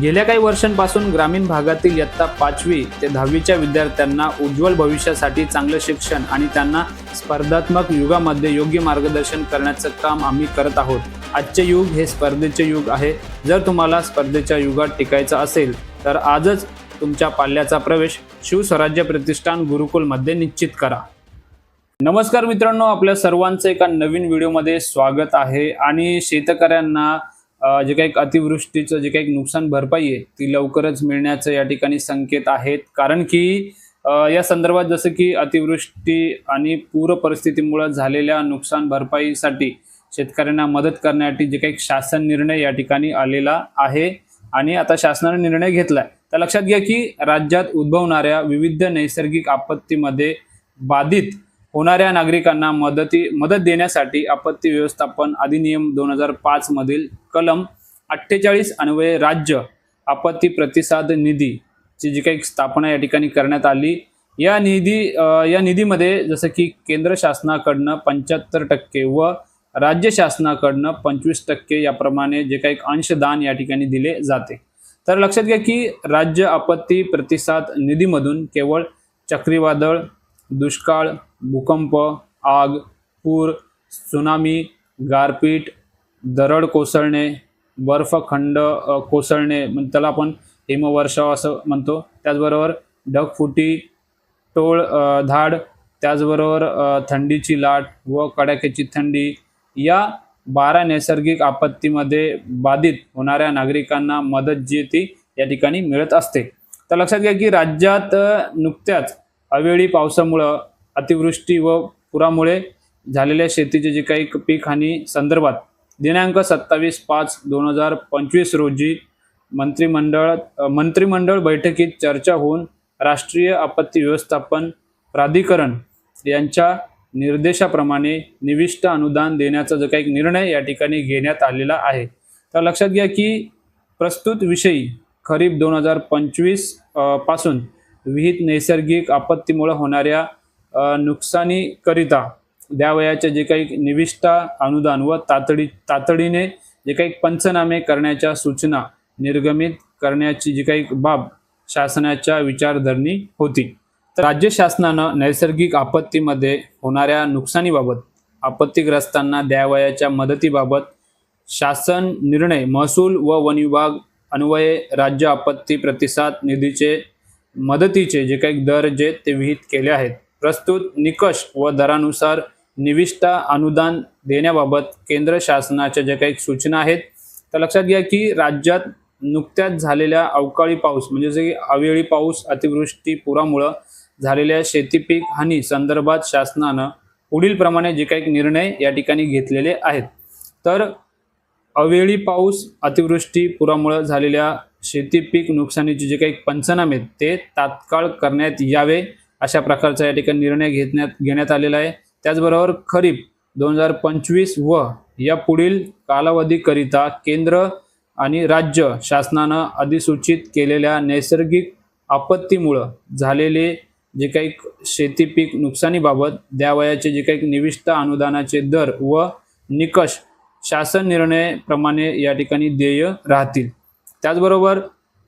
गेल्या काही वर्षांपासून ग्रामीण भागातील इयत्ता पाचवी ते दहावीच्या विद्यार्थ्यांना उज्ज्वल भविष्यासाठी चांगलं शिक्षण आणि त्यांना स्पर्धात्मक युगामध्ये योग्य मार्गदर्शन करण्याचं काम आम्ही करत आहोत. आजचे युग हे स्पर्धेचे युग आहे. जर तुम्हाला स्पर्धेच्या युगात टिकायचं असेल तर आजच तुमच्या पाल्याचा प्रवेश शिवस्वराज्य प्रतिष्ठान गुरुकुलमध्ये निश्चित करा. नमस्कार मित्रांनो आपल्या सर्वांचं एका नवीन व्हिडिओमध्ये स्वागत आहे. आणि शेतकऱ्यांना जे काही अतिवृष्टीचं जे काही नुकसान भरपाई आहे ती लवकरच मिळण्याचं या ठिकाणी संकेत आहेत. कारण की या संदर्भात जसं की अतिवृष्टी आणि पूर परिस्थितीमुळे झालेल्या नुकसान भरपाईसाठी शेतकऱ्यांना मदत करण्यासाठी जे काही शासन निर्णय या ठिकाणी आलेला आहे आणि आता शासनाने निर्णय घेतलाय. तर लक्षात घ्या की राज्यात उद्भवणाऱ्या विविध नैसर्गिक आपत्तीमध्ये बाधित होणाऱ्या नागरिकांना मदती मदत देण्यासाठी आपत्ती व्यवस्थापन अधिनियम दोन हजार पाच मधील कलम अठ्ठेचाळीस अन्वये राज्य आपत्ती प्रतिसाद निधी ची जी काही स्थापना या ठिकाणी करण्यात आली. या निधी या निधीमध्ये जसं की केंद्र शासनाकडनं पंच्याहत्तर टक्के व राज्य शासनाकडनं पंचवीस टक्के याप्रमाणे जे काही अंशदान या ठिकाणी दिले जाते. तर लक्षात घ्या की राज्य आपत्ती प्रतिसाद निधीमधून केवळ चक्रीवादळ दुष्काळ भूकंप आग पूर सुनामी गारपीट दरड कोसळणे बर्फखंड कोसळणे म्हणजे त्याला आपण हिमवर्षाव असं म्हणतो. त्याचबरोबर ढगफुटी टोळ धाड त्याचबरोबर थंडीची लाट व कडाक्याची थंडी या बारा नैसर्गिक आपत्तीमध्ये बाधित होणाऱ्या नागरिकांना मदत जी ती या ठिकाणी मिळत असते. तर लक्षात घ्या की राज्यात नुकत्याच अवेळी पावसामुळं अतिवृष्टी व पुरामुळे झालेल्या शेतीचे जे काही पीक हानी संदर्भात दिनांक सत्तावीस पाच दोन हजार पंचवीस रोजी मंत्रिमंडळ मंत्रिमंडळ बैठकीत चर्चा होऊन राष्ट्रीय आपत्ती व्यवस्थापन प्राधिकरण यांच्या निर्देशाप्रमाणे निविष्ट अनुदान देण्याचा जो काही निर्णय या ठिकाणी घेण्यात आलेला आहे. तर लक्षात घ्या की प्रस्तुत विषयी खरीप दोन हजार पंचवीसपासून विहित नैसर्गिक आपत्तीमुळे होणाऱ्या नुकसानीकरिता द्यावयाच्या जे काही निविष्ठा अनुदान व तातडी तातडीने जे काही पंचनामे करण्याच्या सूचना निर्गमित करण्याची जी काही बाब शासनाच्या विचारधरणी होती. तर राज्य शासनानं नैसर्गिक आपत्तीमध्ये होणाऱ्या नुकसानीबाबत आपत्तीग्रस्तांना द्यावयाच्या मदतीबाबत शासन निर्णय महसूल व वन विभाग अन्वये राज्य आपत्ती प्रतिसाद निधीचे मदतीचे जे काही दर जे ते विहित केले आहेत. प्रस्तुत निकष व दरानुसार निविष्ठा अनुदान देण्याबाबत केंद्र शासनाच्या ज्या काही सूचना आहेत तर लक्षात घ्या की राज्यात नुकत्याच झालेल्या अवकाळी पाऊस म्हणजे जे अवेळी पाऊस अतिवृष्टी पुरामुळं झालेल्या शेतीपीक हानी संदर्भात शासनानं पुढीलप्रमाणे जे काही निर्णय या ठिकाणी घेतलेले आहेत. तर अवेळी पाऊस अतिवृष्टी पुरामुळं झालेल्या शेतीपीक नुकसानीचे जे काही पंचनामे आहेत, ते तात्काळ करण्यात यावे. अशा प्रकारचा या ठिकाणी निर्णय घेण्यात घेण्यात आलेला आहे. त्याचबरोबर खरीप दोन हजार पंचवीस व या पुढील कालावधीकरिता केंद्र आणि राज्य शासनानं अधिसूचित केलेल्या नैसर्गिक आपत्तीमुळं झालेले जे काही शेती पीक नुकसानीबाबत द्यावयाचे जे काही निविष्ट अनुदानाचे दर व निकष शासन निर्णयाप्रमाणे या ठिकाणी देय राहतील. त्याचबरोबर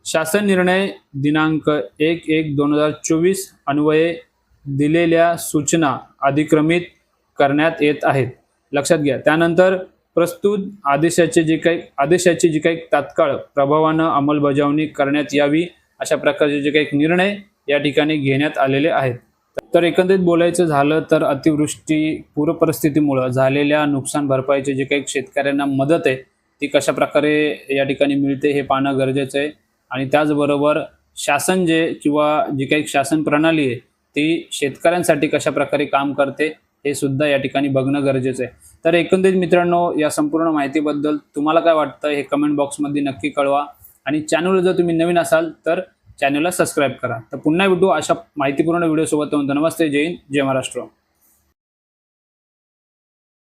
शासन निर्णय दिनांक एक एक दोन हजार चोवीस अन्वये दिलेल्या सूचना अधिक्रमित करण्यात येत आहेत. लक्षात घ्या. त्यानंतर प्रस्तुत आदेशाचे जे काही आदेशाची जी काही तात्काळ प्रभावानं अंमलबजावणी करण्यात यावी अशा प्रकारचे जे काही निर्णय या ठिकाणी घेण्यात आलेले आहेत. तर एकंदरीत बोलायचं झालं तर अतिवृष्टी पूरपरिस्थितीमुळं झालेल्या नुकसान भरपाईचे जे काही शेतकऱ्यांना मदत आहे ती कशा प्रकारे या ठिकाणी मिळते हे पाहणं गरजेचं आहे. आणि त्याचबरोबर शासन जे किंवा जी काही शासन प्रणाली आहे ती शेतकऱ्यांसाठी कशा प्रकारे काम करते हे सुद्धा या ठिकाणी बघणं गरजेचं आहे. तर एकंदरीत मित्रांनो या संपूर्ण माहितीबद्दल तुम्हाला काय वाटतं हे कमेंट बॉक्समध्ये नक्की कळवा. आणि चॅनलवर जर तुम्ही नवीन असाल तर चॅनलला सबस्क्राईब करा. तर पुन्हा भेटू अशा माहितीपूर्ण व्हिडिओसोबत नमस्ते जय हिंद. जय महाराष्ट्र.